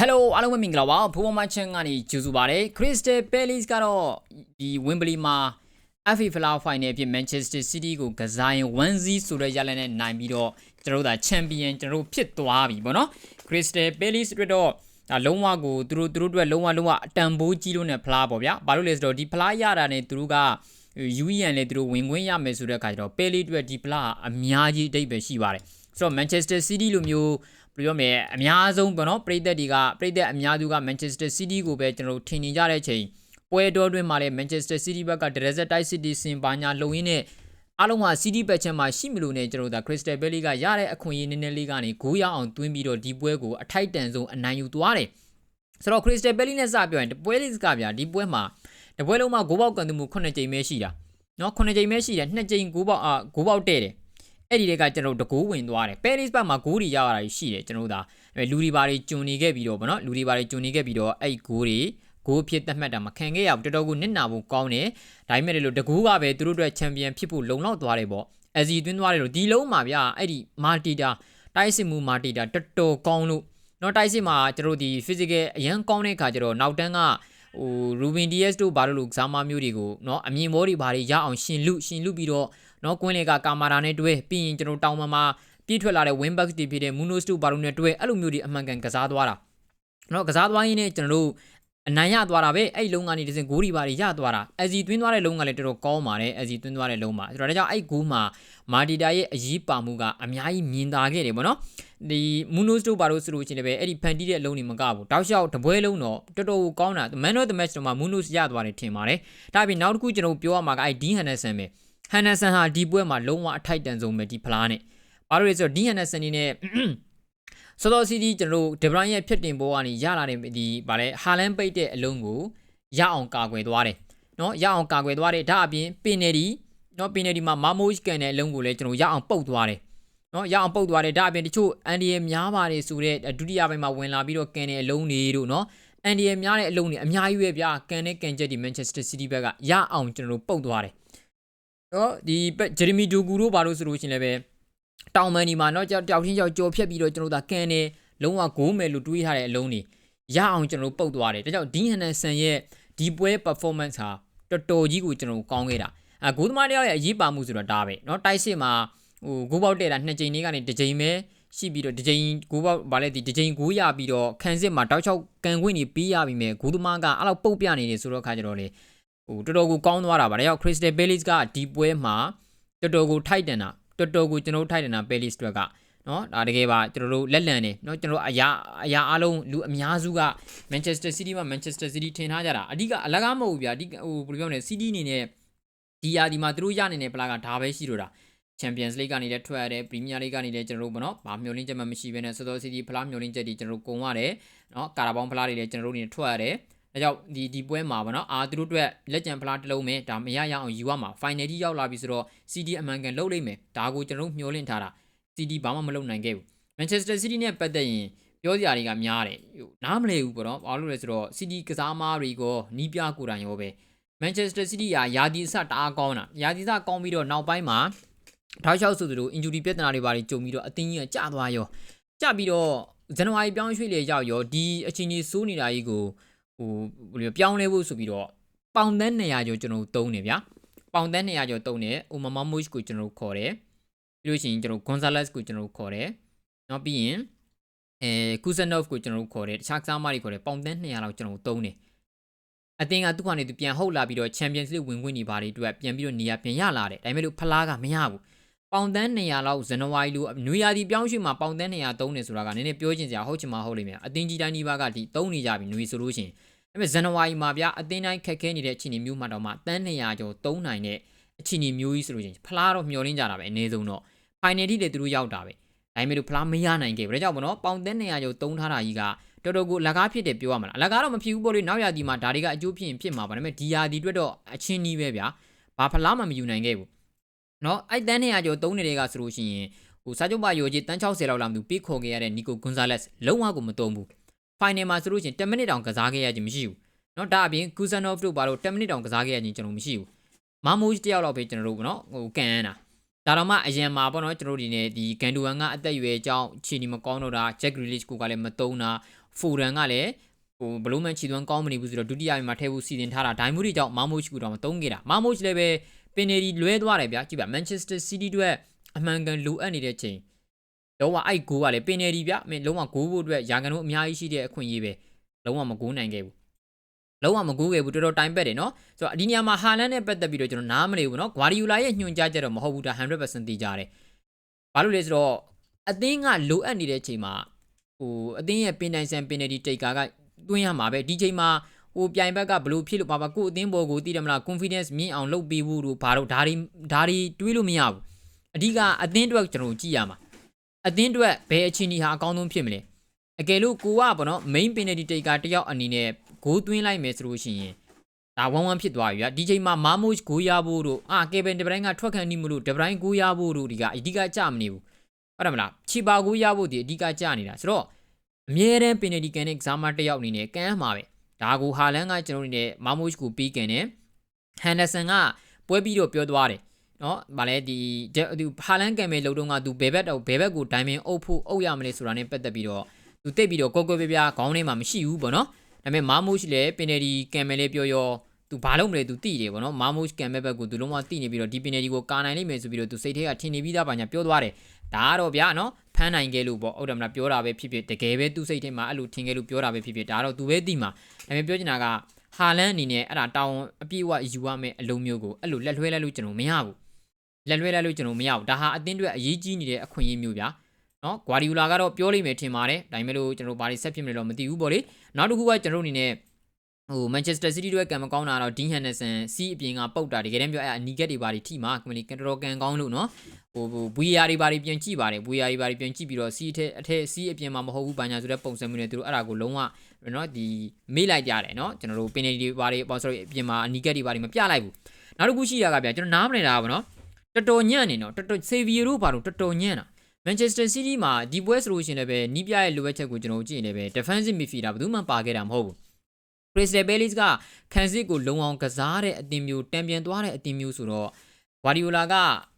Hello အားလုံးပဲမင်္ဂလာပါဖူးမမချန်ကနေကြိုဆိုပါရစေ Crystal Palace ကတော့ဒီ Wembley မှာ FA Flower Final အဖြစ် Manchester City ကိုကစားရင်1-0ဆိုတဲ့ရလဒ်နဲ့နိုင်ပြီးတော့ကျွန်တော်တို့ဒါ Champion ကျွန်တော်တို့ဖြစ်သွားပြီပေါ့နော် Crystal Palace အတွက်တော့ဒါလုံးဝကိုသူတို့သူတို့အတွက်လုံးဝလုံးဝအတန်ဖိုးကြီးလို့နဲ့ဖလားပေါ့ဗျာဘာလို့လဲဆိုတော့ဒီဖလားရတာနဲ့သူတို့က UEN လည်းသူတို့ဝင်ခွင့်ရမယ်ဆိုတဲ့အခါကျတော့ Pele အတွက်ဒီဖလားအများကြီးအတိတ်ပဲရှိပါတယ်ဆိုတော့ Manchester City လိုမျိုးဘယ်လို ပြောမလဲအများဆုံးပေါ့နော်ပြည်သက်တွေကပြည်သက်အများစုက Manchester City ကိုပဲကျွန်တော်တို့ထင်နေကြတဲ့အချိန်ပွဲတော်တွင်းမှာလည်း Manchester City ဘက်က Desert Type City စင်ပါညာလုံရင်းနဲ့အားလုံးက CD ဘက်ချက်မှာရှိမလို့နဲ့ကျွန်တော်တို့ဒါ Crystal Palace ကရတဲ့အခွင့်အရေးနည်းနည်းလေးကနေဂိုးရအောင်တွင်းပြီးတော့ဒီပွဲကိုအထိုက်တန်ဆုံးအနိုင်ယူသွားတယ်ဆိုတော့ Crystal Palace နဲ့စပြောရင်ဒီပွဲလေးကဗျာဒီပွဲမှာဒီပွဲလုံးမှာဂိုးပေါက်ကန်သူမှု9ကြိမ်ပဲရှိတာနော်9ကြိမ်ပဲရှိတယ်2ကြိမ်ဂိုးပေါက်အာဂိုးပေါက်တဲ့တယ် အဲ့ဒီတွေကကျွန်တော်တို့တကိုးဝင်သွားတယ်ပဲရစ်ဘက်မှာဂိုးတွေရရတာရှိတယ်ကျွန်တော်တို့ဒါလူတွေဘာတွေဂျွန်နေခဲ့ပြီးတော့ဗောနော်လူတွေဘာတွေဂျွန်နေခဲ့ပြီးတော့အဲ့ဂိုးတွေဂိုးဖြစ်သတ်မှတ်တာမခံခဲ့ရဘူးတော်တော်ကိုနစ်နာဖို့ကောင်းတယ်ဒါပေမဲ့လို့တကူကပဲသူတို့အတွက်ချန်ပီယံဖြစ်ဖို့လုံလောက်သွားတယ်ပေါ့အစီသွင်းသွားတယ်လို့ဒီလုံးမှာဗျာအဲ့ဒီမာတီတာတိုက်စစ်မှုမာတီတာတော်တော်ကောင်းလို့နော်တိုက်စစ်မှာကျွန်တော်တို့ဒီ physical အရန်ကောင်းတဲ့ခါကျတော့နောက်တန်းက ဟို Ruben Dias တို့ဘာလို့လို့ကစားမမျိုးတွေကိုเนาะအမြင်မောတွေဘာတွေရအောင်ရှင်လူရှင်လူပြီးတော့เนาะကွင်းလေကကာမာရာနဲ့တွဲပြီးရင်ကျွန်တော်တောင်မှာမှာပြေးထွက်လာတဲ့ wing back တွေဖြစ်တဲ့ Munoz တို့ဘာလို့နဲ့တွဲအဲ့လိုမျိုးတွေအမှန်ကန်ကစားသွားတာเนาะကစားသွားရင်းနဲ့ကျွန်တော်တို့အနိုင်ရသွားတာပဲအဲ့လုံးကနေတစင်ဂိုးဒီပါတွေရသွားတာအစီသွင်းသွားတဲ့လုံးကလည်းတော်တော်ကောင်းပါတယ်အစီသွင်းသွားတဲ့လုံးမှာဆိုတော့ဒါကြောင့်အဲ့ဂိုးမှာမာတီတာရဲ့အရေးပါမှုကအများကြီးမြင်သာခဲ့တယ်ဗောနော် ဒီမူနိုစ်တို့ဘာလို့ဆိုလို့ရှိရင်လည်းအဲ့ဒီဖန်တီးတဲ့အလုံးတွေမကဘူးတောက်လျှောက်တပွဲလုံးတော့တော်တော်ကောင်းတာ Man of the Match တော့မှာမူနိုစ်ရသွားတယ်ထင်ပါတယ်ဒါပြင်နောက်တစ်ခုကျွန်တော်ပြောရမှာကအဲ့ဒီဟန်နဆန်ပဲဟန်နဆန်ဟာဒီပွဲမှာလုံးဝအထိုက်တန်ဆုံးပဲဒီဖလားနဲ့ဘာလို့လဲဆိုတော့ဒီဟန်နဆန်နေနဲ့စောစောစီးဒီကျွန်တော်တို့ဒဘရိုင်းရဲ့ဖြစ်တင်ပေါ်ကနေရလာတဲ့ဒီဗာလဲဟာလန်ပိတ်တဲ့အလုံးကိုရအောင်ကာကွယ်သွားတယ်နော်ရအောင်ကာကွယ်သွားတယ်ဒါအပြင်ပင်နယ်ဒီနော်ပင်နယ်ဒီမှာမာမိုးကန်တဲ့အလုံးကိုလည်းကျွန်တော်ရအောင်ပုတ်သွားတယ် နော်ရအောင်ပုတ်သွားတယ်ဒါအပြင်တချို့အန်ဒီရများပါတယ်ဆိုတဲ့ဒုတိယပိုင်းမှာဝင်လာပြီးတော့ကန်တဲ့အလုံးတွေတို့နော်အန်ဒီရများတဲ့အလုံးတွေအများကြီးပဲဗျာကန်တဲ့ကန်ချက်ဒီ Manchester City ဘက်ကရအောင်ကျွန်တော်တို့ပုတ်သွားတယ်နော်ဒီဂျယ်ရမီဒူကူတို့ဘာလို့ဆိုလို့ရှင်လည်းပဲတောင်မန်ဒီမှာနော်ကြောက်ကြောက်ချင်းကြောက်ကြော်ဖြက်ပြီးတော့ကျွန်တော်တို့ကကန်တယ်လုံးဝဂိုးမယ်လို့တွေးထားတဲ့အလုံးတွေရအောင်ကျွန်တော်တို့ပုတ်သွားတယ်ဒါကြောင့် Dean Henderson ရဲ့ဒီပွဲ performance ဟာတော်တော်ကြီးကိုကျွန်တော်တို့ကောင်းခဲ့တာအဲဂိုးသမားတယောက်ရဲ့အရေးပါမှုဆိုတော့ဒါပဲနော်တိုက်စစ်မှာ ဟိုဂိုးပေါက်တဲ့တာနှစ်ကြိမ်လေးကနေတစ်ကြိမ်ပဲရှိပြီးတော့တစ်ကြိမ်ဂိုးပေါက်ဗာလဲဒီတစ်ကြိမ်ဂိုးရပြီးတော့ခန်းစစ်မှာတောက်ချောက်ကန်ခွင့်နေပြီးရပြီမဲ့ဂိုးသမားကအဲ့လောက်ပုတ်ပြနေနေဆိုတော့ခါကြတော့လေဟိုတော်တော်ကိုကောင်းသွားတာဗါဒါကြောင့် Crystal Palace ကဒီပွဲမှာတော်တော်ကိုထိုက်တန်တာတော်တော်ကိုကျွန်တော်တို့ထိုက်တန်တာ Palace အတွက်ကနော်ဒါတကယ်ပါကျွန်တော်တို့လက်လန်နေနော်ကျွန်တော်တို့အရာအရာအလုံးလူအများစုက Manchester City မှာ Manchester City ထင်ထားကြတာအဓိကအလကားမဟုတ်ဘူးဗျာအဓိကဟိုဘယ်လိုပြောမလဲ City အနေနဲ့ဒီယာဒီမှာသူတို့ရနေတဲ့ပလာကဒါပဲရှိတော့တာ Champions League ကနေလည်းထွက်ရတယ် Premier League ကနေလည်းကျွန်တော်တို့ဗောနော်ဘာမျောလင်းချက်မှမရှိဘဲနဲ့ Soto City ဖလားမျောလင်းချက်တွေကျွန်တော်တို့ကုံရတယ်နော်ကာရာဘောင်းဖလားတွေလည်းကျွန်တော်တို့အနေနဲ့ထွက်ရတယ်ဒါကြောင့်ဒီဒီပွဲမှာဗောနော်အာသူတို့အတွက်လက်ကျန်ဖလားတစ်လုံးပဲဒါမရရအောင်ယူရမှာ final ကြီးရောက်လာပြီဆိုတော့ CD အမှန်ကန်လှုပ်လိုက်မယ်ဒါကိုကျွန်တော်တို့မျောလင့်ထားတာ CD ဘာမှမလုပ်နိုင်ခဲ့ဘူး Manchester City နဲ့ပတ်သက်ရင်ပြောစရာတွေကများတယ်ဟိုနားမလည်ဘူးပေါ့နော်ဘာလို့လဲဆိုတော့ City ကစားမားတွေကိုနီးပြကိုယ်တိုင်ရောပဲ Manchester City ကယာဒီစတအားကောင်းတာယာဒီစကောင်းပြီးတော့နောက်ပိုင်းမှာ ထောက်လျှောက်ဆိုသူတို့ injury ပြဿနာတွေပါကြုံပြီးတော့အသင်းကြီးကကျသွားရောကျပြီးတော့ဇန်နဝါရီပြောင်းရွှေ့လေရောက်ရောဒီအချိန်ကြီးစိုးနေတာကြီးကိုဟိုဘယ်လိုပြောင်းလဲဖို့ဆိုပြီးတော့ပေါင်သန်း200ကျော်ကျွန်တော်တုံးနေဗျာပေါင်သန်း200ကျော်တုံးနေအိုမာမမို့စ်ကိုကျွန်တော်ခေါ်တယ်ပြီးလို့ရှိရင်ကျွန်တော် Gonzalez ကိုကျွန်တော်ခေါ်တယ်နောက်ပြီးရင်အဲ Kusanov ကိုကျွန်တော်ခေါ်တယ်တခြားကစားမတွေခေါ်တယ်ပေါင်သန်း200လောက်ကျွန်တော်တုံးတယ်အတင်းကသူ့ကနေသူပြန်ဟုတ်လာပြီးတော့ Champions League ဝင်ခွင့်နေပါတွေအတွက်ပြန်ပြီးတော့နေရာပြန်ရလာတယ်ဒါပေမဲ့လို့ဖလားကမရဘူး ပေါင်သန်း200လောက်ဇန်နဝါရီလိုနွေရာသီပြောင်းရွှေ့မှာပေါင်သန်း200သုံးနေဆိုတာကနည်းနည်းပြောချင်စရာဟုတ်ချင်မှဟုတ်လိမ့်မယ်အတင်းကြီးတိုင်းဒီဘာကဒီသုံးနေကြပြီနွေဆိုလို့ရှိရင်ဒါပေမဲ့ဇန်နဝါရီမှာဗျာအတင်းတိုင်းခက်ခဲနေတဲ့အခြေအနေမျိုးမှတော့မှတန်း200ကျော်သုံးနိုင်တဲ့အခြေအနေမျိုးကြီးဆိုလို့ရှိရင်ဖလားတော့မျောလင်းကြတာပဲအနည်းဆုံးတော့ final ထိလည်းသူတို့ရောက်တာပဲဒါပေမဲ့လို့ဖလားမရနိုင်ခဲ့ဘူးဒါကြောင့်မနော်ပေါင်သန်း200ကျော်သုံးထားတာကြီးကတော်တော်ကိုလက်ကားဖြစ်တယ်ပြောရမှာလားလက်ကားတော့မဖြစ်ဘူးပေါ့လေနောက်ရာသီမှာဒါတွေကအကျိုးဖြစ်ရင်ဖြစ်မှာပါဒါပေမဲ့ဒီရာသီအတွက်တော့အချင်းကြီးပဲဗျာဘာဖလားမှမယူနိုင်ခဲ့ဘူး နော်အဲ့တန်း200ကျော်သုံးနေတဲ့ကဆိုလို့ရှိရင်ဟိုစာချုပ်ပါရောကြီးတန်း60လောက်လာမှသူပေးခေါ်ခဲ့ရတဲ့နီကိုဂွန်ဇာလက်စ်လုံးဝကိုမတုံးဘူးဖိုင်နယ်မှာဆိုလို့ရှိရင်10မိနစ်တောင်ကစားခဲ့ရခြင်းမရှိဘူးနော်ဒါအပြင်ကူဆန်နော့ဖ်တို့ဘာလို့10မိနစ်တောင်ကစားခဲ့ရခြင်းကျွန်တော်မရှိဘူးမာမိုးတယောက်လောက်ပဲကျွန်တော်တို့ကနော်ဟိုကန်ရမ်းတာဒါတော့မှအရင်မှာပေါ့နော်ကျွန်တော်တို့ဒီနေဒီဂန်ဒူဝမ်ကအသက်အရွယ်အကြောင်းခြေနေမကောင်းတော့တာဂျက်ဂရီလစ်ကိုကလည်းမတုံးတာဖူရန်ကလည်းဟိုဘလုံးမန်ချီသွန်းကောင်းမနေဘူးဆိုတော့ဒုတိယပိုင်းမှာထည့်ဖို့စီစဉ်ထားတာဒိုင်မူရီကြောင့်မာမိုချ်ကူတော့မတုံးခဲ့တာမာမိုချ်လည်းပဲ ပင်နေဒီလွဲသွားတယ်ဗျာကြည့်ပါမန်ချက်စတာစီးတီးအတွက်အမှန်ကန်လိုအပ်နေတဲ့ချိန်လုံးဝအဲ့ဂိုးကလည်းပင်နေဒီဗျာမင်းလုံးဝဂိုးဖို့အတွက်ရာဂန်တို့အများကြီးရှိတဲ့အခွင့်အရေးပဲလုံးဝမဂိုးနိုင်ခဲ့ဘူးလုံးဝမကူးခဲ့ဘူးတော်တော်တိုင်ပက်တယ်နော်ဆိုတော့ဒီနေရာမှာဟာလန်နဲ့ပတ်သက်ပြီးတော့ကျွန်တော်နားမလည်ဘူးနော်ဂွာဒီယိုလာရဲ့ညွှန်ကြားချက်တော့မဟုတ်ဘူးဒါ100%သိကြတယ်ဘာလို့လဲဆိုတော့အသင်းကလိုအပ်နေတဲ့အချိန်မှာဟိုအသင်းရဲ့ပင်နိုင်ဆန်ပင်နယ်ဒီတိတ်ကာကတွင်းရမှာပဲဒီချိန်မှာ ဟိုပြိုင်ဘက်ကဘလို့ဖြစ်လို့ပါပါကို့အသင်းဘော်ကိုတည်တယ်မလား confidence မြင့်အောင်လုပ်ပေးဖို့တို့ဘာလို့ဒါတွေဒါတွေတွေးလို့မရဘူးအဓိကအသင်းအတွက်ကျွန်တော်ကြည့်ရမှာအသင်းအတွက်ဘယ်အခြေအနေဟာအကောင်းဆုံးဖြစ်မလဲအကယ်လို့ကိုကပေါ့နော် main penalty taker တယောက်အနေနဲ့ဂိုးသွင်းလိုက်မယ်ဆိုလို့ရှိရင်ဒါဝမ်းဝမ်းဖြစ်သွားပြီဗျာဒီချိန်မှာမာမို့ဂိုးရဖို့တို့အာကေဗင်ဒဘရိုင်းကထွက်ခံနေမလို့ဒဘရိုင်းဂိုးရဖို့တို့ဒီကအဓိကကြမနေဘူးဟုတ်တယ်မလားချီပါဂိုးရဖို့ဒီအဓိကကြနေတာဆိုတော့အမြဲတမ်းပင်နယ်ဒီကန်နဲ့ကစားမတယောက်အနေနဲ့ကမ်းမှာပဲ ဒါကိုဟာလန်ကကျွန်တော်တို့နေမာမို့ကိုပြီးကန်နဲ့ဟန်ဒဆန်ကပွဲပြီးတော့ပြောသွားတယ်နော်ဗာလဲဒီဒီဟာလန်ကံမဲ့လုံတော့ကသူဘယ်ဘက်တော့ဘယ်ဘက်ကိုဒိုင်မင်အုပ်ဖို့အုပ်ရမလဲဆိုတာနဲ့ပတ်သက်ပြီးတော့သူတိတ်ပြီးတော့ကောကောပြပြခေါင်းထဲမှာမရှိဘူးပေါ့နော်ဒါပေမဲ့မာမို့လည်းပင်နယ်ဒီကံမဲ့လေးပြောရောသူဘာလုပ်မလဲသူသိတယ်ပေါ့နော်မာမို့ကံမဲ့ဘက်ကိုသူလုံးဝသိနေပြီးတော့ဒီပင်နယ်ဒီကိုကာနိုင်လိမ့်မယ်ဆိုပြီးတော့သူစိတ်ထဲကထင်နေပြီးသားပါညာပြောသွားတယ်ဒါကတော့ဗျာနော် ဖမ်းနိုင်ခဲ့လို့ပေါ့ဟုတ်တယ်မလားပြောတာပဲဖြစ်ဖြစ်တကယ်ပဲသူ့စိတ်ထဲမှာအဲ့လိုထင်ခဲ့လို့ပြောတာပဲဖြစ်ဖြစ်ဒါတော့သူပဲသိမှာဒါပေမဲ့ပြောချင်တာကဟာလန်အနေနဲ့အဲ့ဒါတောင်းအပြည့်အဝယူရမယ့်အလုံးမျိုးကိုအဲ့လိုလက်လွှဲလိုက်လို့ကျွန်တော်မရဘူးလက်လွှဲလိုက်လို့ကျွန်တော်မရဘူးဒါဟာအသင်းတွေအရေးကြီးနေတဲ့အခွင့်အရေးမျိုးဗျာနော်ဂွာဒီယိုလာကတော့ပြောလိမ့်မယ်ထင်ပါတယ်ဒါပေမဲ့လို့ကျွန်တော်ဘာတွေဆက်ဖြစ်မလဲတော့မသိဘူးပေါ့လေနောက်တစ်ခုကကျွန်တော်အနေနဲ့ ဟိုမန်ချက်စတာစီးတီးတွေကံမကောင်းတာတော့ဒင်းဟန်နဆန်စီးအပြင်ကပုတ်တာတကယ်တမ်းပြောအဲ့အနီကက်တွေဘာတွေထိမှာကမလီကန်တော်ကန်ကောင်းလို့နော်ဟိုဟို VR တွေဘာတွေပြန်ကြည့်ပါတယ် VR တွေဘာတွေပြန်ကြည့်ပြီးတော့စီးအထက်အထက်စီးအပြင်မှာမဟုတ်ဘူးဘာညာဆိုတဲ့ပုံစံမျိုးနဲ့သူတို့အဲ့ဒါကိုလုံးဝနော်ဒီမေးလိုက်ကြတယ်နော်ကျွန်တော်တို့ပင်နေတွေဘာတွေပေါ့ sorry အပြင်မှာအနီကက်တွေဘာတွေမပြလိုက်ဘူးနောက်တစ်ခုရှိတာကဗျာကျွန်တော်နားမလည်တာပါနော်တော်တော်ညံ့နေနော်တော်တော်ဆေဗီယိုတို့ဘာလို့တော်တော်ညံ့တာ Manchester City မှာဒီပွဲဆိုလို့ရှိရင်လည်းပဲနီးပြရဲ့လိုအပ်ချက်ကိုကျွန်တော်ကြည့်နေတယ်ပဲ defensive midfielder ဘယ်သူမှပါခဲ့တာမဟုတ်ဘူး Crystal Palace ကခန်းစစ်ကိုလုံအောင်ကစားတဲ့အတင်မျိုးတံပြန်သွားတဲ့အတင်မျိုးဆိုတော့ Guardiola က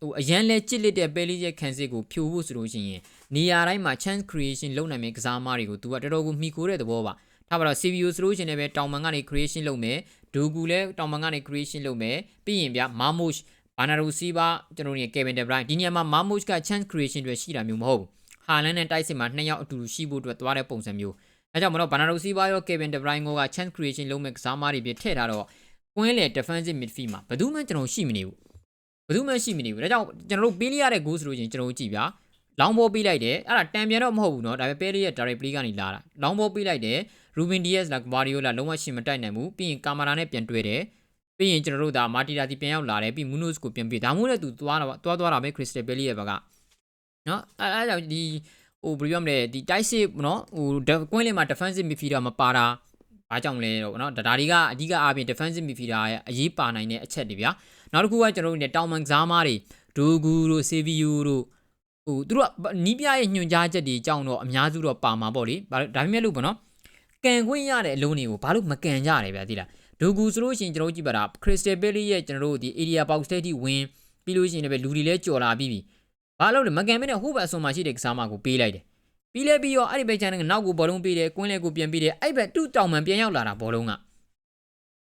ဟိုအရန်လဲကြစ်လက်တဲ့ Palace ရဲ့ခန်းစစ်ကိုဖြိုဖို့ဆိုလို့ရှိရင်နေရာတိုင်းမှာ chance creation လုပ်နိုင်မယ့်ကစားသမားတွေကိုသူကတော်တော်ကိုမှီခိုးတဲ့သဘောပါထားပါတော့ CBO ဆိုလို့ရှိရင်လည်းပဲတောင်မန်ကနေ creation လုပ်မယ်ဒူကူလည်းတောင်မန်ကနေ creation လုပ်မယ်ပြီးရင်ဗျ Marmoush ဘာနာရူစီးပါကျွန်တော်တို့ရဲ့ Kevin De Bruyne ဒီနေရာမှာ Marmoush က chance creation တွေရှိတာမျိုးမဟုတ်ဘူးဟာလန်နဲ့တိုက်စစ်မှာနှစ်ယောက်အတူတူရှိဖို့အတွက်သွားတဲ့ပုံစံမျိုး အဲကြောင့်မလို့ဘာနာရူစီးပါရော Kevin De Bruyne က chance creation လုပ်မဲ့ကစားသမားတွေပြထည့်ထားတော့ကွင်းလေ defensive midfield မှာဘယ်သူမှကျွန်တော်ရှိမနေဘူးဘယ်သူမှရှိမနေဘူးဒါကြောင့်ကျွန်တော်တို့ပေးလိုက်ရတဲ့ goal ဆိုလို့ချင်းကျွန်တော်တို့ကြည့်ဗျာလောင်းဘောပေးလိုက်တယ်အဲ့ဒါတန်ပြန်တော့မဟုတ်ဘူးเนาะဒါပေမဲ့ Perry ရဲ့ direct play ကနေလာတာလောင်းဘောပေးလိုက်တယ် Ruben Diaz လာ Guardiola လုံးဝရှင်မတိုက်နိုင်ဘူးပြီးရင်ကာမာရာနဲ့ပြန်တွေ့တယ်ပြီးရင်ကျွန်တော်တို့ဒါမာတီတာဒီပြန်ရောက်လာတယ်ပြီး Munoz ကိုပြန်ပြေးဒါမှမဟုတ်လည်းသူသွားတော့သွားသွားတာပဲ Crystal Palace ရဲ့ဘက်ကနော်အဲအဲကြောင့်ဒီ ဟိုဘယ်လိုပြောမလဲဒီ tight shape နော်ဟိုကွင်းလေးမှာ defensive midfielder မပါတာဘာကြောင့်လဲတော့နော်ဒါတွေကအဓိကအားဖြင့် defensive midfielder ရဲ့အရေးပါနိုင်တဲ့အချက်တွေဗျာနောက်တစ်ခုကကျွန်တော်တို့เนี่ยတောင်မန်ကစားမားတွေဒိုဂူတို့ဆေဗီယိုတို့ဟိုသူတို့ကနီးပြရဲ့ညွှန်ကြားချက်တွေအကြောင်းတော့အများစုတော့ပါမှာပေါ့လေဒါပေမဲ့လို့ပေါ့နော်ကန်ခွင့်ရတဲ့အလုံးတွေကိုဘာလို့မကန်ကြရလဲဗျာသိလားဒိုဂူဆိုလို့ရှိရင်ကျွန်တော်တို့ကြည့်ပါတာ Crystal Palace ရဲ့ကျွန်တော်တို့ဒီ area box ထဲထိဝင်ပြီးလို့ရှိရင်လည်းလူတွေလည်းကြော်လာပြီးပြီ ဘာလို့လဲမကန်မနဲ့ဟိုဘက်အစွန်မှာရှိတဲ့ကစားမကိုပေးလိုက်တယ်ပြီးလဲပြီးတော့အဲ့ဒီဘက်ချန်ကနောက်ကိုဘောလုံးပေးတယ်ကွင်းလဲကိုပြန်ပေးတယ်အဲ့ဘက်တူတောင်မှန်ပြန်ရောက်လာတာဘောလုံးက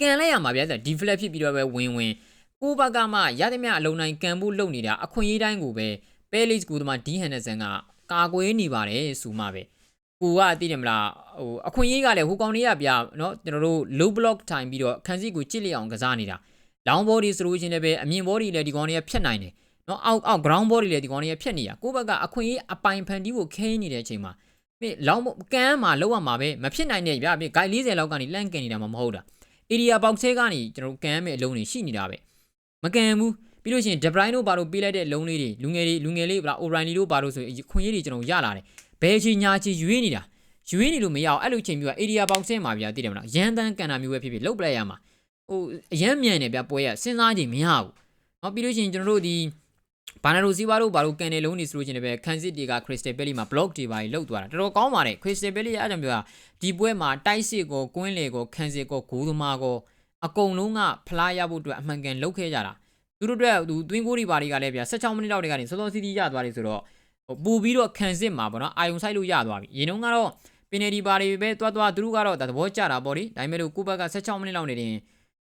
ကန်လိုက်ရမှာဗျာဆိုဒီဖလက်ဖြစ်ပြီးတော့ပဲဝင်ဝင်ကိုဘက်ကမှရသမျှအလုံးတိုင်းကန်ဖို့လုပ်နေတာအခွင့်အရေးတိုင်းကိုပဲ Palace ကိုတမဒီဟန်နဆန်ကကာကွယ်နေပါတယ်ဆိုမှပဲကိုကသိတယ်မလားဟိုအခွင့်အရေးကလည်းဟိုကောင်လေးကဗျာเนาะကျွန်တော်တို့ low block time ပြီးတော့ခန်းစီကိုကြစ်လျအောင်ကစားနေတာလောင်းဘောဒီဆိုလို့ချင်းလည်းပဲအမြင့်ဘောဒီလည်းဒီကောင်လေးကဖြတ်နိုင်တယ် နော်အောက်အောက် ground ball တွေလည်းဒီကောင်တွေကဖြတ်နေရကိုယ့်ဘက်ကအခွင့်အရေးအပိုင်ဖန်တီးကိုခင်းနေတဲ့အချိန်မှာမြေလောင်းကန်းမှာလောက်ရမှာပဲမဖြစ်နိုင်တဲ့ဗျာမြေဂိုင်40လောက်ကနေလန့်ကန်နေတာမှမဟုတ်တာ area box ထဲကနေကျွန်တော်ကန်မဲ့အလုံးတွေရှိနေတာပဲမကန်ဘူးပြီးလို့ရှိရင် De Bruyne တို့ဘာလို့ပေးလိုက်တဲ့လုံးလေးတွေလူငယ်တွေလူငယ်လေးဗလား O'Reilly တို့ဘာလို့ဆိုရင်ခွင့်ရည်တွေကျွန်တော်ရလာတယ်ဘယ်ချီညာချီရွေးနေတာရွေးနေလို့မရအောင်အဲ့လိုချိန်မျိုးက area box ထဲမှာဗျာသိတယ်မလားရန်တန်းကန်တာမျိုးပဲဖြစ်ဖြစ်လုတ်ပလိုက်ရမှာဟိုအရန်မြန်နေဗျာပွဲရစဉ်းစားချိန်မရဘူးเนาะပြီးလို့ရှိရင်ကျွန်တော်တို့ဒီ ဘာနာရိုစီဘာတို့ဘာလို့ကန်နေလုံးနေဆိုလို့ချင်းလည်းပဲခန်းစစ်တွေက Crystal Palace မှာ block တွေပါလောက်သွားတာတော်တော်ကောင်းပါတယ် Crystal Palace ရဲ့အကြောင်းပြောတာဒီပွဲမှာတိုက်စစ်ကိုကွင်းလေကိုခန်းစစ်ကိုဂိုးသမားကိုအကုန်လုံးကဖလားရဖို့အတွက်အမှန်ကန်လုပ်ခဲ့ကြတာသူသူတို့အတွက်သူသွင်းကိုတွေပါတွေကလည်းဗျာ16မိနစ်လောက်တည်းကနေစောစောစီးစီးရသွားတယ်ဆိုတော့ဟိုပို့ပြီးတော့ခံစစ်မှာပေါ့နော်အာယုံဆိုင်လို့ရသွားပြီရေနှုံးကတော့ပင်နယ်ဒီပါတွေပဲတွားတွားသူတို့ကတော့ဒါသဘောကျတာပေါ့လေဒါပေမဲ့လို့ကိုဘက်က16မိနစ်လောက်နေတင်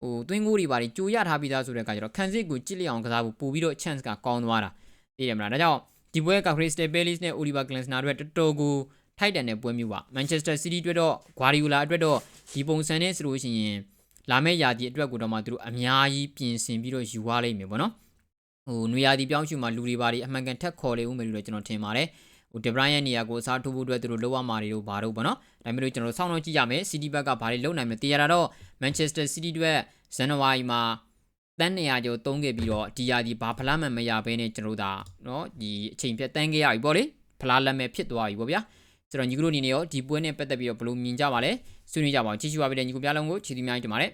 ဟိုသွင်းကိုတွေပါတွေကြိုရထားပြီးသားဆိုတဲ့အခါကျတော့ခံစစ်ကိုကြစ်လျအောင်ကစားဖို့ပို့ပြီးတော့ chance ကကောင်းသွားတာသိတယ်မလားဒါကြောင့်ဒီပွဲက Crystal Palace နဲ့ Oliver Glasner တို့တော်တော်ကိုထိုက်တန်တဲ့ပွဲမျိုးပါ Manchester City အတွက်တော့ Guardiola အတွက်တော့ဒီပုံစံနဲ့ဆိုလို့ရှိရင်လာမယ့်ရာသီအတွက်ကိုတော့မှသူတို့အများကြီးပြင်ဆင်ပြီးတော့ယူသွားလိမ့်မယ်ပေါ့နော်ဟိုနွေရာသီပြောင်းရှုမှာလူတွေပါတွေအမှန်ကန်ထက်ခေါ်လေဦးမယ်လို့လည်းကျွန်တော်ထင်ပါတယ် ဟို De Bruyne ရဲ့နေရာကိုအစားထိုးဖို့အတွက်သူတို့လောက်ရမှာတွေတော့ဘာတော့ဗောနော်ဒါမျိုးလို့ကျွန်တော်စောင့်တော့ကြည့်ရမယ် City ဘက်ကဘာတွေလုပ်နိုင်မလဲတရားတော့ Manchester City တွေဇန်နဝါရီမှာတန်းနေရာကျော်တုံးခဲ့ပြီးတော့ဒီရာဒီဘာဖလားမှမရဘဲနဲ့ကျွန်တော်တို့ဒါနော်ဒီအချိန်ပြတ်တန်းခဲ့ရပြီပေါ့လေဖလားလက်မဲ့ဖြစ်သွားပြီပေါ့ဗျာဆိုတော့ညီကတို့အနေနဲ့ရောဒီပွဲနဲ့ပတ်သက်ပြီးတော့ဘယ်လိုမြင်ကြပါလဲဆွေးနွေးကြပါအောင်ကြည့်ရှုပါပြီးတဲ့ညီကိုပြားလုံးကိုချီးတီးများတင်ပါတယ်